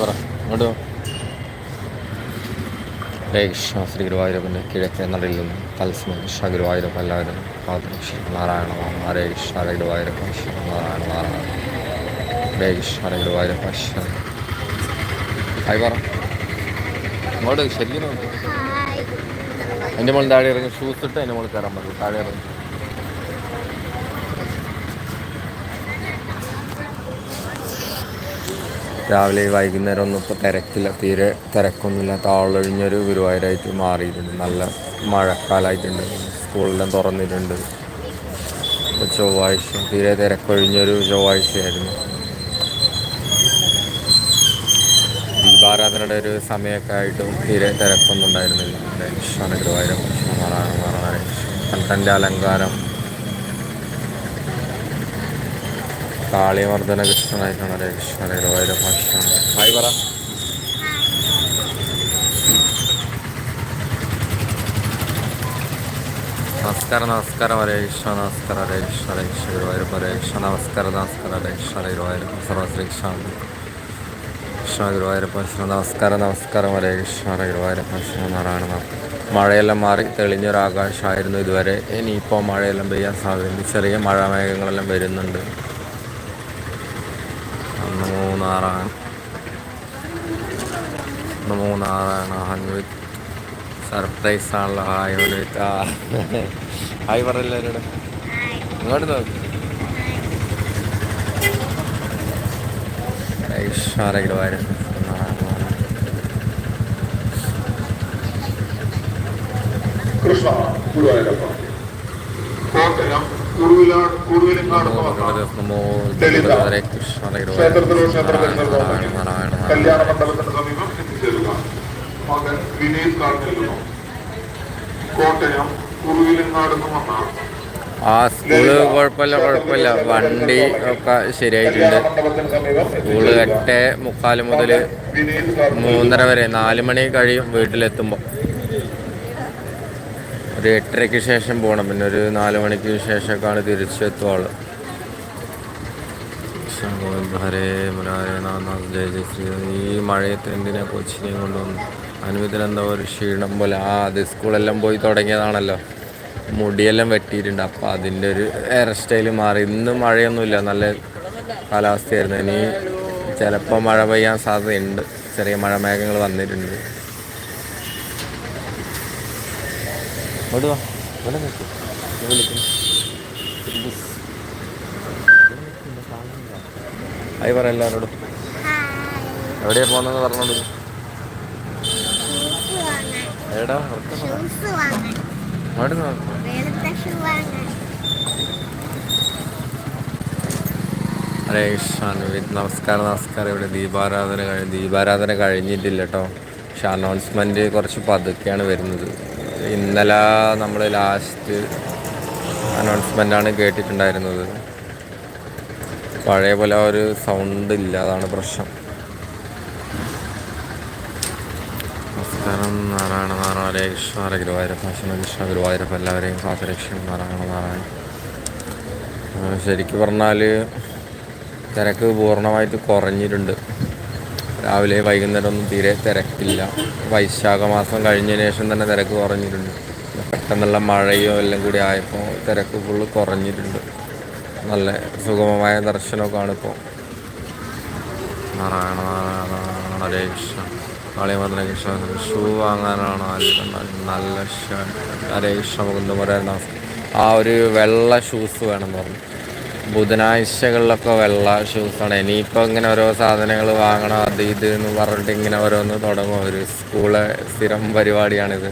പറ ഇങ്ങോട്ട് വാ. ഹരേ കൃഷ്ണ ശ്രീ ഗുരുവായൂരപ്പന്റെ കിഴക്കേ നടയിൽ നിന്ന് തത്സമയം കൃഷ്ണ ഗുരുവായൂരപ്പ എല്ലാവരും കാത്തുരക്ഷ നാരായണ. ഹരേ കൃഷ്ണ ഹരേ ഗുരുവായൂരപ്പ ശിവ നാരായണ നാരായണ ഹരേ കൃഷ്ണ ഹരേ ഗുരുവായൂരപ്പ ഹായ് പറ. ഇങ്ങോട്ട് ശരിക്കും എന്റെ മോൾ താഴെ ഇറങ്ങി ഷൂസ് ഇട്ട് എന്റെ മോൾ കയറാൻ പറ്റും താഴെ ഇറങ്ങി. രാവിലെ വൈകുന്നേരം ഒന്നും ഇപ്പോൾ തിരക്കില്ല തീരെ തിരക്കൊന്നുമില്ല. താളൊഴിഞ്ഞൊരു ഗുരുവായൂരായിട്ട് മാറിയിട്ടുണ്ട്. നല്ല മഴക്കാലമായിട്ടുണ്ട് സ്കൂളെല്ലാം തുറന്നിട്ടുണ്ട്. ഇപ്പോൾ ചൊവ്വാഴ്ച തീരെ തിരക്കൊഴിഞ്ഞൊരു ചൊവ്വാഴ്ചയായിരുന്നു. ദീപാരാധനയുടെ ഒരു സമയമൊക്കെ ആയിട്ടും തീരെ തിരക്കൊന്നും ഉണ്ടായിരുന്നില്ല. ഗുരുവായൂരം കൃഷ്ണ നാരായണ നാരായണ കണ്ടന്റെ അലങ്കാരം കാളിയമർദ്ദന കൃഷ്ണനായിട്ടാണ് അല്ലെ? കൃഷ്ണ ഹരേ ഗുരുവായൂരം കൃഷ്ണ ഹായ് പറ. നമസ്കാരം നമസ്കാരം. ഹരേ കൃഷ്ണ നമസ്കാരം. ഹരേ കൃഷ്ണ ഹരേ കൃഷ്ണ. ഗുരുവായൂർ ഹരേ കൃഷ്ണ നമസ്കാരം. നമസ്കാരം. ഹരേ കൃഷ്ണ ഹരേ ഗുരുവായൂർ. സർവശ്രീ കൃഷ്ണ. കൃഷ്ണ ഗുരുവായൂരപ്പ കൃഷ്ണ നമസ്കാരം നമസ്കാരം. ഹരേ കൃഷ്ണ ഹരേ ഗുരുവായൂരപ്പ കൃഷ്ണ നാരായണ. മഴയെല്ലാം മാറി തെളിഞ്ഞൊരാകാശമായിരുന്നു ഇതുവരെ. ഇനിയിപ്പോൾ മഴയെല്ലാം പെയ്യാൻ സാധ്യതയുണ്ട്. ചെറിയ മഴ മേഘങ്ങളെല്ലാം വരുന്നുണ്ട്. നമോ മൂന്നാറാണ്. ഹൺവിത്ത് സർപ്രൈസ് ആണല്ലോ ഹായ് ഹൻവിത്ത് ആ. ഹായ് പറയല്ലോ ഇങ്ങോട്ട് നോക്കി. കൃഷ്ണ ഗുരുവായൂരപ്പ. കോട്ടയം കല്യാണ മണ്ഡപത്തിന് സമീപം എത്തിച്ചേരുക മകൻ വിനീത് കോട്ടയം കുറുവിലങ്ങാട് ആ സ്കൂൾ കുഴപ്പമില്ല കുഴപ്പമില്ല വണ്ടി ഒക്കെ ശരിയായിട്ടുണ്ട് സ്കൂൾ എട്ട് മുക്കാൽ മുതൽ മൂന്നര വരെ നാല് മണി കഴിയും വീട്ടിലെത്തുമ്പോൾ ഒരു എട്ടരയ്ക്ക് ശേഷം പോകണം പിന്നെ ഒരു നാല് മണിക്ക് ശേഷമൊക്കെയാണ് തിരിച്ചെത്തുവാൾ. ഈ മഴയത്ത് എന്തിനാ കൊച്ചിനെയും കൊണ്ടുവന്നു? അനുവിധത്തിൽ എന്താ ഒരു ക്ഷീണം പോലെ. ആ അത് സ്കൂളെല്ലാം പോയി തുടങ്ങിയതാണല്ലോ. മുടിയെല്ലാം വെട്ടിയിട്ടുണ്ട്. അപ്പോൾ അതിന്റെ ഒരു ഹെയർ സ്റ്റൈൽ മാറി. ഇന്ന് മഴയൊന്നുമില്ല. നല്ല കാലാവസ്ഥയായിരുന്നു. ഇനി ചിലപ്പോൾ മഴ പെയ്യാൻ സാധ്യതയുണ്ട്. ചെറിയ മഴമേഘങ്ങൾ വന്നിട്ടുണ്ട്. ഇങ്ങോട്ട് വാ. ഇവിടെ നിൽക്കും വിളിക്കുന്നു. പറ എല്ലാവരോടും. എവിടെയാ പോകുന്നതെന്ന് പറഞ്ഞോളൂ. എടാ ഹരേ കൃഷ്ണ നമസ്കാരം നമസ്കാരം. ഇവിടെ ദീപാരാധന കഴിഞ്ഞ് ദീപാരാധന കഴിഞ്ഞിട്ടില്ല കേട്ടോ. പക്ഷെ അനൗൺസ്മെന്റ് കുറച്ച് പതുക്കെയാണ് വരുന്നത്. ഇന്നലെ നമ്മൾ ലാസ്റ്റ് അനൗൺസ്മെന്റാണ് കേട്ടിട്ടുണ്ടായിരുന്നത്. പഴയ പോലെ ഒരു സൗണ്ട് ഇല്ല അതാണ് പ്രശ്നം. നമസ്കാരം നാരായണ നാരായണ കൃഷ്ണ ഗുരുവായൂരപ്പ കൃഷ്ണ കൃഷ്ണ ഗുരുവായൂരപ്പ എല്ലാവരെയും കാത്തുരക്ഷിക്കും നാരായണ നാരായണ. ശരിക്കും പറഞ്ഞാൽ തിരക്ക് പൂർണമായിട്ട് കുറഞ്ഞിട്ടുണ്ട്. രാവിലെ വൈകുന്നേരം ഒന്നും തീരെ തിരക്കില്ല. വൈശാഖ മാസം കഴിഞ്ഞതിന് ശേഷം തന്നെ തിരക്ക് കുറഞ്ഞിട്ടുണ്ട്. പെട്ടെന്നുള്ള മഴയോ എല്ലാം കൂടി ആയപ്പോൾ തിരക്ക് ഫുള്ള് കുറഞ്ഞിട്ടുണ്ട്. നല്ല സുഗമമായ ദർശനമൊക്കെയാണ് ഇപ്പോൾ നാരായണ നാരായണ ഹരേ കൃഷ്ണ ഷൂ വാങ്ങാനാണ് നല്ല ഹരേ കൃഷ്ണ മുകുന്ദ പറയുന്ന ആ ഒരു വെള്ള ഷൂസ് വേണമെന്ന് പറഞ്ഞു. ബുധനാഴ്ചകളിലൊക്കെ വെള്ള ഷൂസാണ് ഇനിയിപ്പോൾ ഇങ്ങനെ ഓരോ സാധനങ്ങൾ വാങ്ങണം അത് ഇത് എന്ന് പറഞ്ഞിട്ട് ഇങ്ങനെ ഓരോന്ന് തുടങ്ങും. ഒരു സ്കൂളെ സ്ഥിരം പരിപാടിയാണിത്.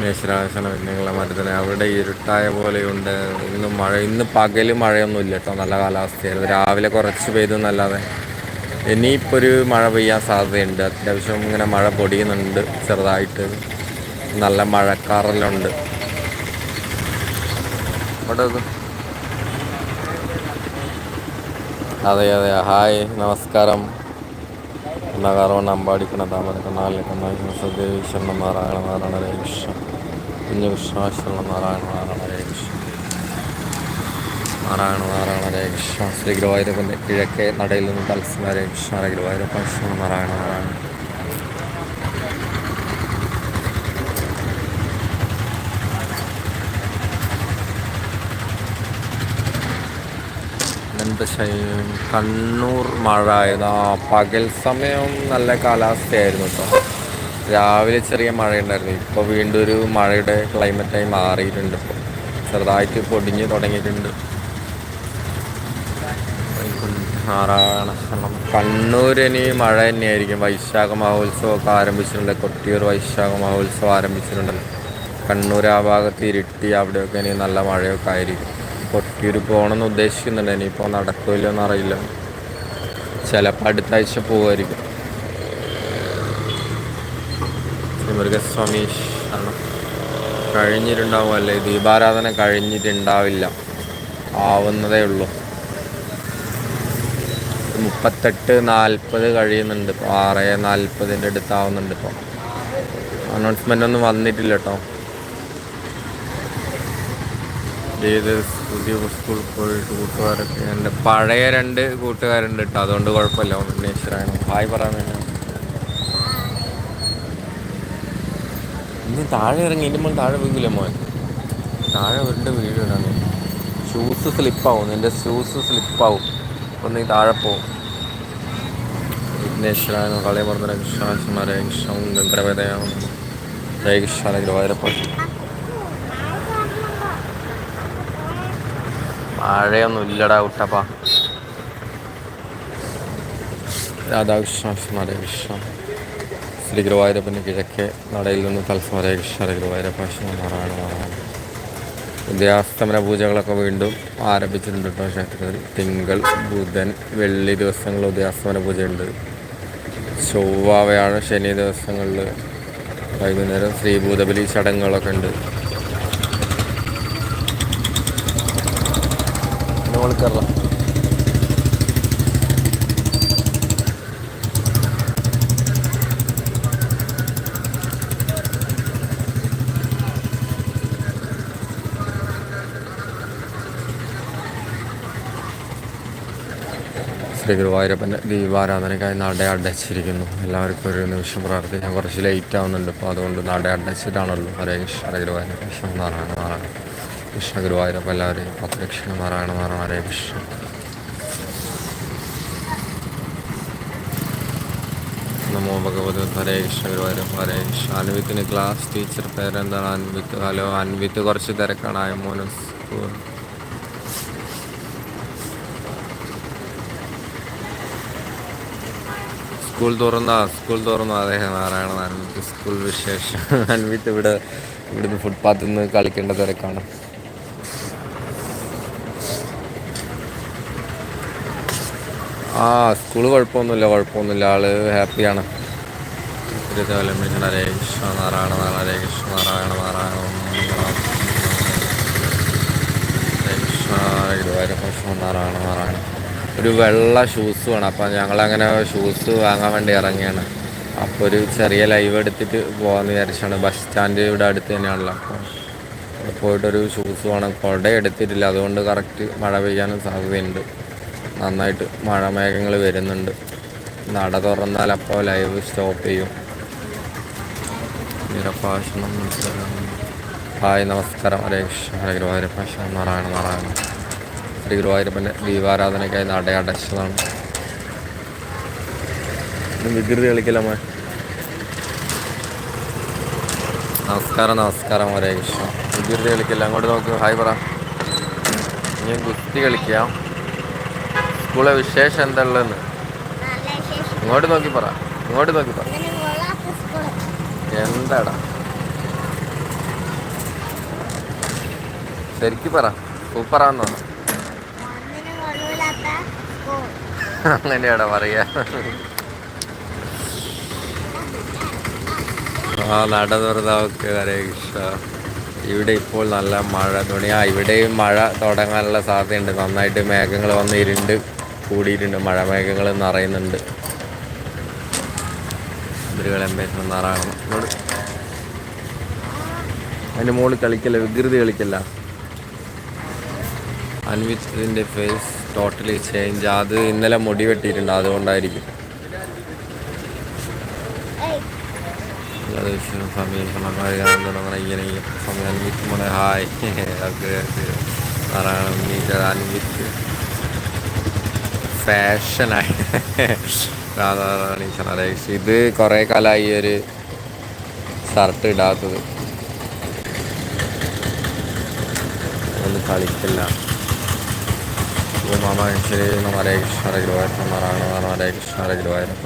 മേശരാശന നിങ്ങളെ മരുന്നിന് അവിടെ ഇരുട്ടായ പോലെയുണ്ട്. ഇന്ന് മഴ ഇന്ന് പകൽ മഴയൊന്നും ഇല്ല കേട്ടോ. നല്ല കാലാവസ്ഥയായിരുന്നു. രാവിലെ കുറച്ച് പെയ്തു എന്നല്ലാതെ. ഇനിയിപ്പോൾ ഒരു മഴ പെയ്യാൻ സാധ്യതയുണ്ട്. അത്യാവശ്യം ഇങ്ങനെ മഴ പൊടിയുന്നുണ്ട് ചെറുതായിട്ട്. നല്ല മഴക്കാറെല്ലാം ഉണ്ട് ഇവിടെ. അതെ അതെ. ഹായ് നമസ്കാരം. നഗാറവണ്ണ അമ്പാടിക്കണ താമര കണ്ണാലിലെ കണ്ണാശ സദേവി ശരണം നാരായണ നാരായണ കൃഷ്ണ കുഞ്ഞു ശരണം നാരായണ നാരായണ കൃഷ്ണ നാരായണ നാരായണ കൃഷ്ണ ശ്രീ ഗുരുവായൂരപ്പന്റെ കിഴക്കേ നടയിൽ നിന്ന് കൃഷ്ണ ഹരേ ഗുരുവായൂരപ്പ നാരായണ നാരായണ. ചെയ്യും കണ്ണൂർ മഴ ഇതാ പകൽ സമയം നല്ല കാലാവസ്ഥയായിരുന്നു കേട്ടോ രാവിലെ ചെറിയ മഴയുണ്ടായിരുന്നു. ഇപ്പോൾ വീണ്ടും ഒരു മഴയുടെ ക്ലൈമറ്റായി മാറിയിട്ടുണ്ട് ഇപ്പോൾ ചെറുതായിട്ട് പൊടിഞ്ഞ് തുടങ്ങിയിട്ടുണ്ട്. കണ്ണൂർ കണ്ണൂരിന് മഴ തന്നെയായിരിക്കും. വൈശാഖ മഹോത്സവമൊക്കെ ആരംഭിച്ചിട്ടുണ്ട്. കൊട്ടിയൂർ വൈശാഖ മഹോത്സവം ആരംഭിച്ചിട്ടുണ്ടല്ലോ കണ്ണൂർ ആ ഭാഗത്ത് ഇരുട്ടി അവിടെയൊക്കെ ഇനി നല്ല മഴയൊക്കെ ആയിരിക്കും. കൊട്ടിയൂർ പോകണമെന്ന് ഉദ്ദേശിക്കുന്നുണ്ട്. ഇനിയിപ്പോൾ നടക്കില്ലോ എന്നറിയില്ല ചിലപ്പോൾ അടുത്ത ആഴ്ച പോകുമായിരിക്കും ശ്രീ ആണ്. കഴിഞ്ഞിട്ടുണ്ടാവും അല്ലേ ദീപാരാധന കഴിഞ്ഞിട്ടുണ്ടാവില്ല. ആവുന്നതേ ഉള്ളൂ. മുപ്പത്തെട്ട് നാൽപ്പത് കഴിയുന്നുണ്ട് ഇപ്പോൾ ആറ് നാൽപ്പതിന്റെ അടുത്താവുന്നുണ്ട് ഇപ്പോൾ അനൗൺസ്മെന്റ് ഒന്നും വന്നിട്ടില്ല കേട്ടോ ഏത് പുതിയ സ്കൂളിൽ പോയിട്ട് കൂട്ടുകാരൊക്കെ എന്റെ പഴയ രണ്ട് കൂട്ടുകാരുണ്ട് കേട്ടോ അതുകൊണ്ട് കുഴപ്പമില്ല ഉണ്ണീശ്വരാണ് ഹായ് പറയാൻ വേണ്ടി ഇനി താഴെ ഇറങ്ങി ഇനി മുകളിൽ താഴെ വീങ്ങില്ലേ മോൻ താഴെ വീടിന്റെ വീടാണ് ഷൂസ് സ്ലിപ്പാവും നിന്റെ ഷൂസ് സ്ലിപ്പാവും അപ്പം നീ താഴെ പോവും വിഘ്നേശ്വരായ കളി പറഞ്ഞ കൃഷ്ണ ഗംഗരവേദയാണ് ജയ കൃഷ്ണ ഗുരുവായൂരപ്പ മഴയൊന്നും ഇല്ലടാ കുട്ടപ്പ. രാധാകൃഷ്ണ ഹരേ കൃഷ്ണ ശ്രീ ഗുരുവായൂരപ്പന്റെ കിഴക്കേ നടയിൽ നിന്ന് തത്സം ഹരേ കൃഷ്ണ ഹരേ ഗുരുവായൂരപ്പ നാരായണ നാരായണ ഉദയാസ്തമന പൂജകളൊക്കെ വീണ്ടും ആരംഭിച്ചിട്ടുണ്ട് കേട്ടോ ക്ഷേത്രത്തിൽ. തിങ്കൾ ബുധൻ വെള്ളി ദിവസങ്ങളിൽ ഉദയാസ്തമന പൂജയുണ്ട്. ചൊവ്വ ശനി ദിവസങ്ങളിൽ വൈകുന്നേരം ശ്രീഭൂതബലി ചടങ്ങുകളൊക്കെ ഉണ്ട്. കയറാം ശ്രീ ഗുരുവായൂരപ്പന്റെ ദീപാരാധനയ്ക്കായി നട അടച്ചിരിക്കുന്നു. എല്ലാവർക്കും ഒരു നിമിഷം പ്രാർത്ഥിക്കാം. കുറച്ച് ലേറ്റ് ആവുന്നുണ്ട്. അപ്പോൾ അതുകൊണ്ട് നട അടച്ചിട്ടാണല്ലോ. ഹരേ കൃഷ്ണ ഗുരുവായൂര കൃഷ്ണ നാരായണ നാരായണ കൃഷ്ണ ഗുരുവായൂരപ്പ എല്ലാവരെയും പത്രക്ഷണ നാരായണ നാരായണ ഹരേ കൃഷ്ണ നമോ ഭഗവത് ഹരേ കൃഷ്ണ ഗുരുവായൂരപ്പ ഹരേ കൃഷ്ണ അൻവിത്തിന് ക്ലാസ് ടീച്ചർ പേരെന്താണ്? അൻവിത്ത് ഹലോ അൻവിത്ത് കുറച്ച് തിരക്കാണ് ആയ മോനസ് സ്കൂൾ തുറന്ന സ്കൂൾ തുറന്നു അദ്ദേഹം നാരായണ അൻവിത്ത്? സ്കൂൾ വിശേഷം. അൻവിത്ത് ഇവിടെ ഇവിടുന്ന് ഫുട്പാത്തിൽ നിന്ന് കളിക്കേണ്ട തിരക്കാണ്. ആ സ്കൂൾ കുഴപ്പമൊന്നുമില്ല കുഴപ്പമൊന്നുമില്ല. ആൾ ഹാപ്പിയാണ് ഒരു വെള്ള ഷൂസ് വേണം. അപ്പം ഞങ്ങളങ്ങനെ ഷൂസ് വാങ്ങാൻ വേണ്ടി ഇറങ്ങിയാണ്. അപ്പോൾ ഒരു ചെറിയ ലൈവ് എടുത്തിട്ട് പോകാമെന്ന് വിചാരിച്ചാണ്. ബസ് സ്റ്റാൻഡ് ഇവിടെ അടുത്ത് തന്നെയാണല്ലോ അപ്പോൾ പോയിട്ടൊരു ഷൂസ് വേണം. കുട എടുത്തിട്ടില്ല. അതുകൊണ്ട് കറക്റ്റ് മഴ പെയ്യാനും സാധ്യതയുണ്ട്. നന്നായിട്ട് മഴമേഘങ്ങൾ വരുന്നുണ്ട്. നട തുറന്നാൽ അപ്പോൾ ലൈവ് സ്റ്റോപ്പ് ചെയ്യും. നിരഭാഷണം ഹായ് നമസ്കാരം. ഹരേ കൃഷ്ണ. ഹരേ ഗുരുവായൂരപ്പ നാരായണ നാരായണ. ശ്രീ ഗുരുവായൂരപ്പന്റെ ദീപാരാധനയ്ക്കായി നട അടച്ചതാണ്. ഇന്ന് വികൃതി കളിക്കലമ്മ നമസ്കാരം നമസ്കാരം. ഹരേ കൃഷ്ണ. വികൃതി കളിക്കില്ല? അങ്ങോട്ട് നോക്ക്. ഹായ് പറ. ഞാൻ ഗുസ്തി കളിക്കാം. സ്കൂളെ വിശേഷം എന്താ ഉള്ളതെന്ന് ഇങ്ങോട്ട് നോക്കി പറ. ഇങ്ങോട്ട് നോക്കി പറ. എന്താടാ? ശരിക്ക് പറ. സൂപ്പറാന്ന്. അങ്ങനെയാടാ പറയാ. ആ നട തുറന്നവർക്ക് ഹരേ കൃഷ്ണ ഇവിടെ ഇപ്പോൾ നല്ല മഴ. തുണിയാ ഇവിടെയും മഴ തുടങ്ങാനുള്ള സാധ്യതയുണ്ട്. നന്നായിട്ട് മേഘങ്ങൾ വന്ന് ഇരുണ്ട് കൂടിയിട്ടുണ്ട്. മഴ മേഘങ്ങൾ നിറയുന്നുണ്ട് ഇതിരുകളെമ്പേറ്റം നിറയണം അതിന്റെ മുകളിൽ കളിക്കല്ല? വികൃതി കളിക്കല്ല. അൻവിത്തിന്റെ ഫേസ് ടോട്ടലി ചേഞ്ച് അത് ഇന്നലെ മുടി വെട്ടിയിട്ടുണ്ട്. അതുകൊണ്ടായിരിക്കും. ഇങ്ങനെ ഹായ്. മീറ്റ് അൻവിത്ത്. ഫാഷനായി. ഇത് കുറേ കാലമായി ഒരു ഷർട്ട് ഇടാത്തത്. ഒന്ന് കളിക്കില്ല. മാമ ശരി ഹരേ കൃഷ്ണ ഹരേ ഗുരുവായൂർ നാരായണ ഹരേ കൃഷ്ണ ഹരേ ഗുരുവായൂരപ്പ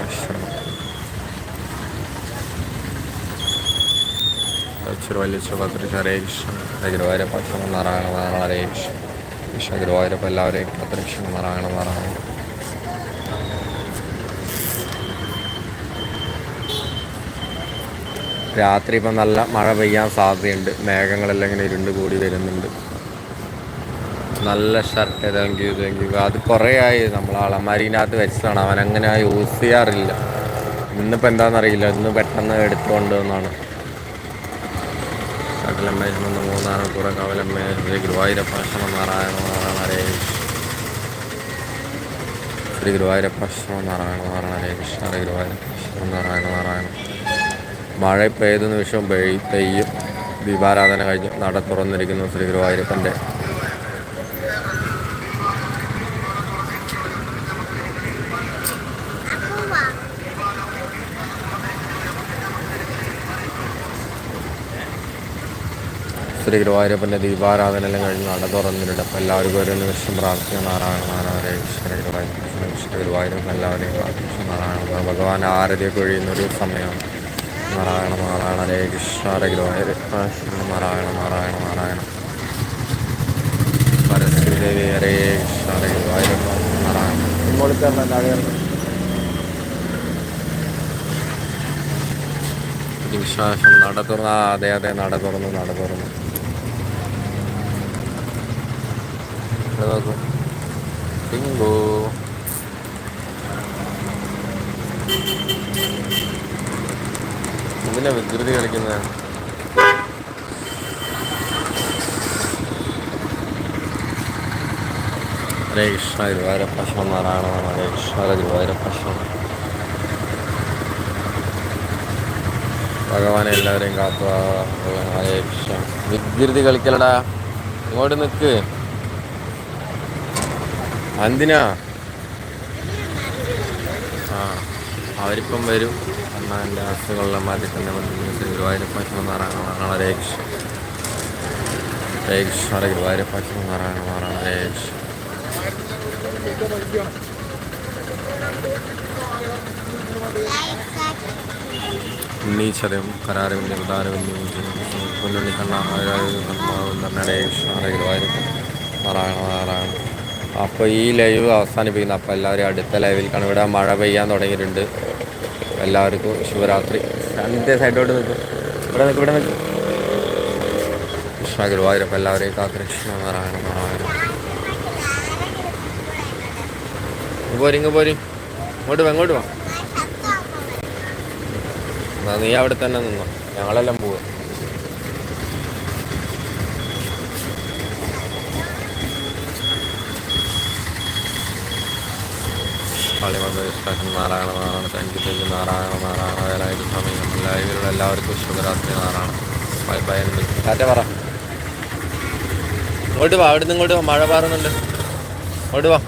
ഹരേ കൃഷ്ണ. ഹരേ ഗുരുവായൂരപ്പ നാരായണ നാരായണ ഹരേ കൃഷ്ണ. കൃഷ്ണ ഗുരുവായൂരപ്പ എല്ലാവരെയും ഭദ്രക്ഷണം നാരായണ നാരായണ രാത്രി ഇപ്പം നല്ല മഴ പെയ്യാൻ സാധ്യതയുണ്ട് മേഘങ്ങളെല്ലാം ഇങ്ങനെ ഇരുണ്ട് കൂടി വരുന്നുണ്ട് നല്ല shirt thank you thank you അത് കുറേ ആയി നമ്മൾ അളമാരിനകത്ത് വെച്ചതാണ് അവൻ അങ്ങനെ യൂസ് ചെയ്യാറില്ല ഇന്നിപ്പോൾ എന്താണെന്നറിയില്ല ഇന്ന് പെട്ടെന്ന് എടുത്തുകൊണ്ട് വന്നാണ് സകലമ്മേ ഒന്ന് മൂന്നാണ് കുറേ കവലമ്മേ ശ്രീ ഗുരുവായൂരപ്പ നാരായണ നാരായണ ഹരേ ശ്രീ ഗുരുവായൂരപ്പ നാരായണ നാരായണ ഹരേ കൃഷ്ണ ഗുരുവായൂരപ്പ നാരായണ നാരായണ മഴ പെയ്ത നിമിഷം പെയ് പെയ്യും. ദീപാരാധന കഴിഞ്ഞ് നട തുറന്നിരിക്കുന്നു ശ്രീ ഗുരുവായൂരപ്പന്റെ. ശ്രീ ഗുരുവായൂരപ്പന്റെ ദീപാരാധന എല്ലാം കഴിഞ്ഞ് നട തുറന്നിട്ടുണ്ട്. അപ്പോൾ എല്ലാവർക്കും ഒരു നിമിഷം പ്രാർത്ഥിക്കുന്ന നാരായണ നാരായണ ശ്രീ ഗുരുവായൂരപ്പൻ ഗുരുവായൂരപ്പൻ എല്ലാവരെയും പ്രാർത്ഥിക്കുന്ന നാരായണ ഭഗവാൻ ആരതിയൊക്കെ ഒഴിയുന്നൊരു സമയമാണ്. നാരായണ നാരായണ ഹരേ കൃഷ്ണ ഹരേ കൃഷ്ണ നാരായണ നാരായണ നാരായണ. പരസ്പരി ദേവി ഹരേ കൃഷ്ണ ഹരേ ഗുരുവായൂരപ്പ നാരായണ. വിശ്വാസം നട തുറന്ന അതെ അതെ നട തുറന്നു നട തുറന്നു നോക്കൂ എന്തിനാ വികൃതി കളിക്കുന്നത് ഹരേ കൃഷ്ണ ഗുരുവായൂരപ്പശം നാരായണ ഹരേ കൃഷ്ണ ഗുരുവായൂരപ്പശം ഭഗവാനെ എല്ലാവരെയും കാത്തു ഹരേ വികൃതി കളിക്കലടാ. ഇങ്ങോട്ട് നിൽക്ക് എന്തിനാ ആ അവരിപ്പം വരും. എന്നാൽ എന്റെ അസുഖങ്ങളെല്ലാം മാറ്റി തന്നെ ശ്രീ ഗുരുവായൂരപ്പശം നാരായണ ഹരേ കൃഷ്ണ ഹരേ ഗുരുവായൂരപ്പശം നാരായണ ആക്കി ഉണ്ണീച്ചതയും കരാരവിന്റെ ഉദാരവിന്റെ പൊന്നുണ്ണി കണ്ണാഹരേ കൃഷ്ണ ഗുരുവായൂരപ്പ നാരായണ നാരായണ അപ്പോൾ ഈ ലൈവ് അവസാനിപ്പിക്കുന്നു. അപ്പോൾ എല്ലാവരും അടുത്ത ലൈവിൽ കാണും ഇവിടെ മഴ പെയ്യാൻ തുടങ്ങിയിട്ടുണ്ട്. എല്ലാവർക്കും ശിവരാത്രി രണ്ട് സൈഡോട്ട് നിൽക്കും. ഇവിടെ നിൽക്കും ഇവിടെ നിൽക്കും. കൃഷ്ണ ഗുരുവായൂരപ്പ എല്ലാവരെയും കാത്ത് കൃഷ്ണ നാരായണ നാരായണ പോരി ഇങ്ങ് പോരി. ഇങ്ങോട്ട് വാ ഇങ്ങോട്ട് വാ. എന്നാ നീ അവിടെ തന്നെ നിന്നോ. ഞങ്ങളെല്ലാം പോവാ. പള്ളിമന്ദ വിശ്വാസം നാരായണ നാരായണ താങ്ക് യു നാരായണ നാരായണ വേലായുധ സമയം. ലൈവിലുള്ള എല്ലാവർക്കും ശുഭരാത്രി നാരായണ ബൈ ബൈ ടാറ്റ പറ. ഇങ്ങോട്ട് വാ അവിടുന്ന് ഇങ്ങോട്ട് വാ മഴ പാറുന്നുണ്ട്. ഇങ്ങോട്ട് വാ.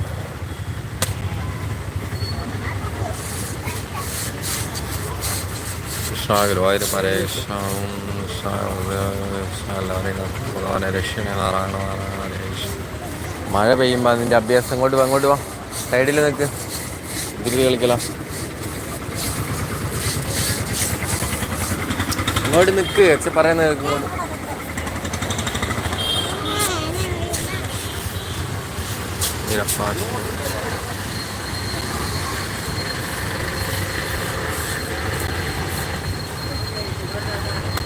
കൃഷ്ണ ഗുരുവായൂർ പരേഷ. എല്ലാവരെയും ഭഗവാനെ രക്ഷണ നാരായണ നാരായണ രക്ഷ മഴ പെയ്യുമ്പോൾ അതിന്റെ അഭ്യാസം കൊണ്ട് വാ അങ്ങോട്ട് വാ. സൈഡിൽ നിൽക്ക് തിരികെ കളിക്കലാ. ഇങ്ങോട്ട് നിൽക്ക് അച്ഛൻ പറയുന്നത് കേൾക്കുമ്പോൾ ഇരപ്പാ